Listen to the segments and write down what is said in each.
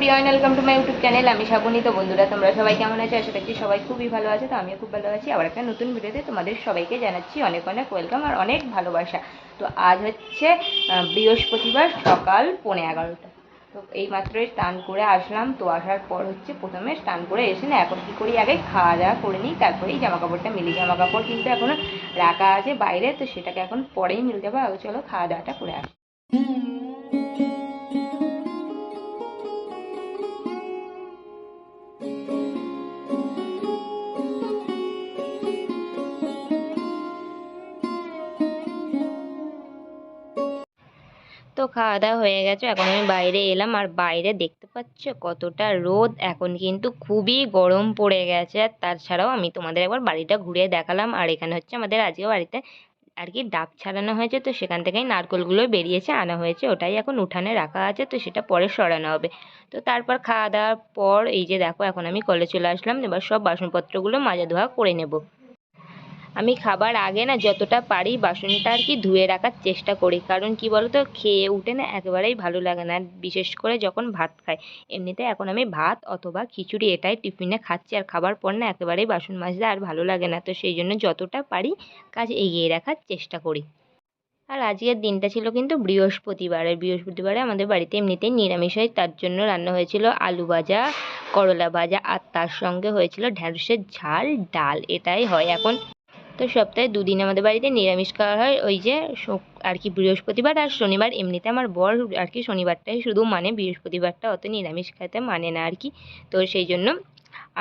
Everyone welcome to my YouTube channel আমি শ্রাবণী তো বন্ধুরা, তোমরা সবাই কেমন আছো? আশা করছি সবাই খুবই ভালো আছে, তো আমিও খুব ভালো আছি। আবার একটা নতুন ভিডিওতে তোমাদের সবাইকে জানাচ্ছি অনেক অনেক ওয়েলকাম আর অনেক ভালোবাসা। তো আজ হচ্ছে বৃহস্পতিবার, সকাল পৌনে এগারোটা। তো এই মাত্রই স্নান করে আসলাম। তো আসার পর হচ্ছে প্রথমে স্নান করে এসে না, এখন কী করি? আগে খাওয়া দাওয়া করে নিই, তারপরেই জামা কাপড়টা মিলি। জামা কাপড় কিন্তু এখনও রাখা আছে বাইরে, তো সেটাকে এখন পরেই মিলতে হবে। চলো খাওয়া দাওয়াটা করে আসি। তো খাওয়া দাওয়া হয়ে গেছে। এখন আমি বাইরে এলাম। আর বাইরে দেখতে পাচ্ছ কতটা রোদ। এখন কিন্তু খুবই গরম পড়ে গেছে। আর তাছাড়াও আমি তোমাদের একবার বাড়িটা ঘুরিয়ে দেখালাম। আর এখানে হচ্ছে আমাদের আজকে বাড়িতে আর কি ডাব ছাড়ানো হয়েছে। তো সেখান থেকেই নারকেলগুলো বেরিয়েছে, আনা হয়েছে। ওটাই এখন উঠানে রাখা আছে। তো সেটা পরে সরানো হবে। তো তারপর খাওয়া দাওয়ার পর এই যে দেখো, এখন আমি কলে চলে আসলাম। এবার সব বাসনপত্রগুলো মাজা ধোয়া করে নেব। আমি খাবার আগে না যতটা পারি বাসনটা আর কি ধুয়ে রাখার চেষ্টা করি। কারণ কি বলতো, খেয়ে উঠে না একেবারেই ভালো লাগে না। বিশেষ করে যখন ভাত খাই, এমনিতে এখন আমি ভাত অথবা খিচুড়ি এটাই টিফিনে খাচ্ছি। আর খাবার পর না একেবারেই বাসন মাজতে আর ভালো লাগে না। তো সেই জন্য যতটা পারি কাজ এগিয়ে রাখার চেষ্টা করি। আর আজকের দিনটা ছিল কিন্তু বৃহস্পতিবার আর বৃহস্পতিবারে আমাদের বাড়িতে এমনিতেই নিরামিষ হয়। তার জন্য রান্না হয়েছিল আলু ভাজা, করলা ভাজা। আর তার সঙ্গে হয়েছিল ঢ্যাঁড়সের ঝাল, ডাল। এটাই হয় এখন। তো সপ্তাহে দুদিন আমাদের বাড়িতে নিরামিষ খাওয়া হয়। ওই যে আর কি বৃহস্পতিবার আর শনিবার। এমনিতে আমার বর আর কি শনিবারটাই শুধু মানে বৃহস্পতিবারটা অত নিরামিষ খেতে মানে না আর কি। তো সেই জন্য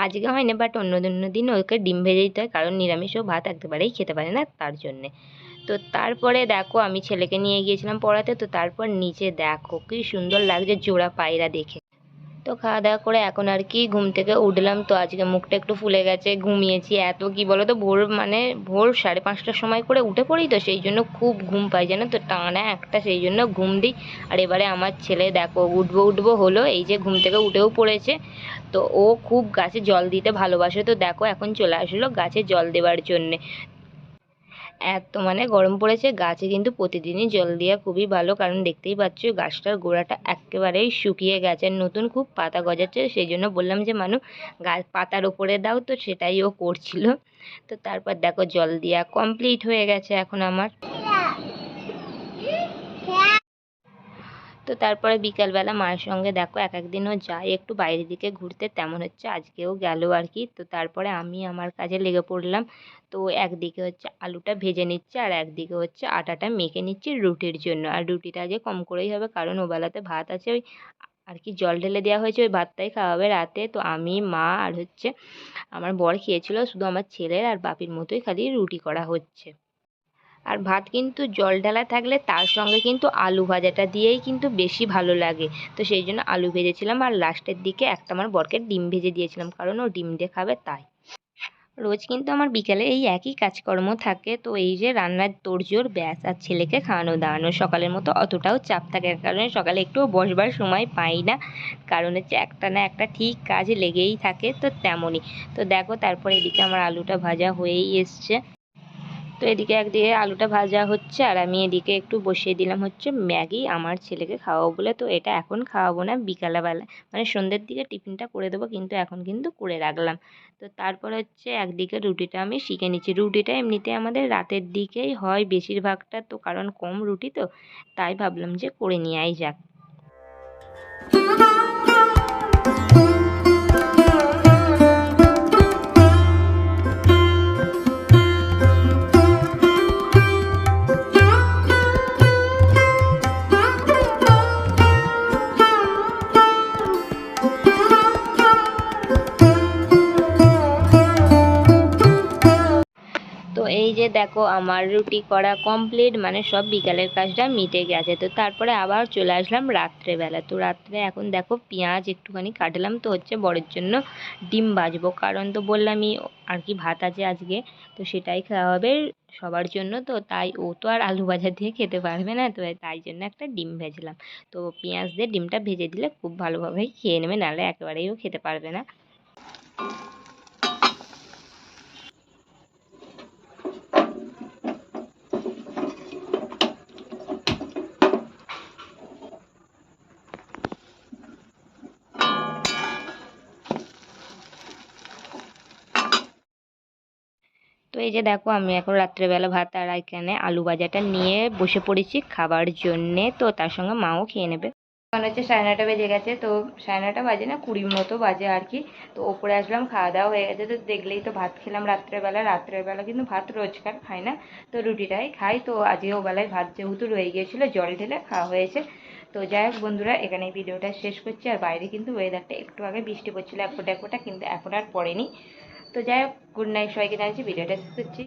আজকে হয় না বাট অন্য অন্য দিন ওকে ডিম ভেজে দিতে হয়, কারণ নিরামিষ ও ভাত একেবারেই খেতে পারে না তার জন্যে। তো তারপরে দেখো, আমি ছেলেকে নিয়ে গিয়েছিলাম পড়াতে। তো তারপর নিচে দেখো, কি সুন্দর লাগছে জোড়া পায়রা দেখে। তো খাওয়া দাওয়া করে এখন আর কি ঘুম থেকে উঠলাম। তো আজকে মুখটা একটু ফুলে গেছে, ঘুমিয়েছি। এত কি বলো তো ভোর মানে ভোর সাড়ে পাঁচটার সময় করে উঠে পড়ি তো, সেই জন্য খুব ঘুম পাই, জানো তো? টানা একটা, সেই জন্য ঘুম দিই। আর এবারে আমার ছেলে দেখো, উঠবো উঠবো হলো, এই যে ঘুম থেকে উঠেও পড়েছে। তো ও খুব গাছে জল দিতে ভালোবাসে। তো দেখো, এখন চলে আসলো গাছে জল দেওয়ার জন্যে। এত মানে গরম পড়েছে, গাছে কিন্তু প্রতিদিনই জল দেওয়া খুবই ভালো। কারণ দেখতেই পাচ্ছ, গাছটার গোড়াটা একেবারেই শুকিয়ে গেছে। আর নতুন খুব পাতা গজাচ্ছে, সেই জন্য বললাম যে, মানু গাছ পাতার ওপরে দাও। তো সেটাই ও করছিল। তো তারপর দেখো, জল দেওয়া কমপ্লিট হয়ে গেছে এখন আমার। তো তারপরে বিকালবেলা মায়ের সঙ্গে দেখো এক একদিনও যাই একটু বাইরের দিকে ঘুরতে, তেমন হচ্ছে আজকেও গেল আর কি। তো তারপরে আমি আমার কাজে লেগে পড়লাম, তো একদিকে হচ্ছে আলুটা ভেজে নিচ্ছে আর একদিকে হচ্ছে আটাটা মেখে নিচ্ছি রুটির জন্য। আর রুটিটা আজকে কম করেই হবে, কারণ ওবেলাতে ভাত আছে, ওই আর কি জল ঢেলে দেওয়া হয়েছে, ওই ভাতটাই খাওয়া হবে রাতে। তো আমি, মা আর হচ্ছে আমার বর খেয়েছিল, শুধু আমার ছেলের আর বাপির মতোই খালি রুটি করা হচ্ছে। আর ভাত কিন্তু জল ঢালা থাকলে তার সঙ্গে কিন্তু আলু ভাজাটা দিয়েই কিন্তু বেশি ভালো লাগে। তো সেই জন্য আলু ভেজেছিলাম আর লাস্টের দিকে একটা আমার বরকে ডিম ভেজে দিয়েছিলাম, কারণ ও ডিম দিয়ে খাবে তাই। রোজ কিন্তু আমার বিকালে এই একই কাজকর্ম থাকে, তো এই যে রান্নার তোড়জোড় ব্যাস আর ছেলেকে খাওয়ানো দাওয়ানো সকালের মতো অতটাও চাপ থাকে না, কারণ সকালে একটুও বসবার সময় পাই না। কারণ হচ্ছে একটা না একটা ঠিক কাজ লেগেই থাকে তো তেমনই। তো দেখো তারপরে এদিকে আমার আলুটা ভাজা হয়েই এসছে। তো এদিকে একদিকে আলুটা ভাজা হচ্ছে, আর আমি এদিকে একটু বসিয়ে দিলাম হচ্ছে ম্যাগি, আমার ছেলেকে খাওয়াবো বলে। তো এটা এখন খাওয়াবো না, বিকালবেলা। মানে সন্ধ্যের দিকে টিফিনটা করে দেবো, কিন্তু এখন কিন্তু করে রাখলাম। তো তারপর হচ্ছে একদিকে রুটিটা আমি শিখে নিচ্ছি। রুটিটা এমনিতে আমাদের রাতের দিকেই হয় বেশিরভাগটা, তো কারণ কম রুটি তো, তাই ভাবলাম যে করে নেওয়াই যাক। এই যে দেখো, আমার রুটি করা কমপ্লিট মানে সব বিকালের কাজটা মিটে গেছে। তো তারপরে আবার চলে আসলাম রাত্রেবেলা। তো রাত্রে এখন দেখো পেঁয়াজ একটুখানি কাটলাম, তো হচ্ছে বরের জন্য ডিম ভাজবো কারণ তো বললামই আর কি ভাত আছে আজকে, তো সেটাই খাওয়া হবে সবার জন্য। তো তাই ও তো আর আলু ভাজা দিয়ে খেতে পারবে না, তো তাই জন্য একটা ডিম ভেজলাম। তো পেঁয়াজ দিয়ে ডিমটা ভেজে দিলে খুব ভালোভাবেই খেয়ে নেবে, নাহলে একেবারেই ও খেতে পারবে না। এই যে দেখো, আমি এখন রাত্রেবেলা ভাত আর এখানে আলু ভাজাটা নিয়ে বসে পড়েছি খাবার জন্যে। তো তার সঙ্গে মাও খেয়ে নেবে। এখন হচ্ছে সাড়ে নটা বেজে গেছে, তো সাড়ে নটা বাজে না কুড়ির মতো বাজে আর কি। তো ওপরে আসলাম, খাওয়া দাওয়া হয়ে গেছে। তো দেখলেই তো ভাত খেলাম রাত্রেবেলা। রাত্রেবেলা কিন্তু ভাত রোজকার খাই না, তো রুটিটাই খাই। তো আজকেও বেলায় ভাত যেহেতু রয়ে গিয়েছিল, জল ঢেলে খাওয়া হয়েছে। তো যাই হোক বন্ধুরা এখানে ভিডিওটা শেষ করছি। আর বাইরে কিন্তু ওয়েদারটা একটু আগে বৃষ্টি পড়ছিল এক ফোঁটা কিন্তু এখন আর পড়েনি। তো যাই হোক গুড নাইট সবাইকে জানাচ্ছি ভিডিওটা শেষ করছি।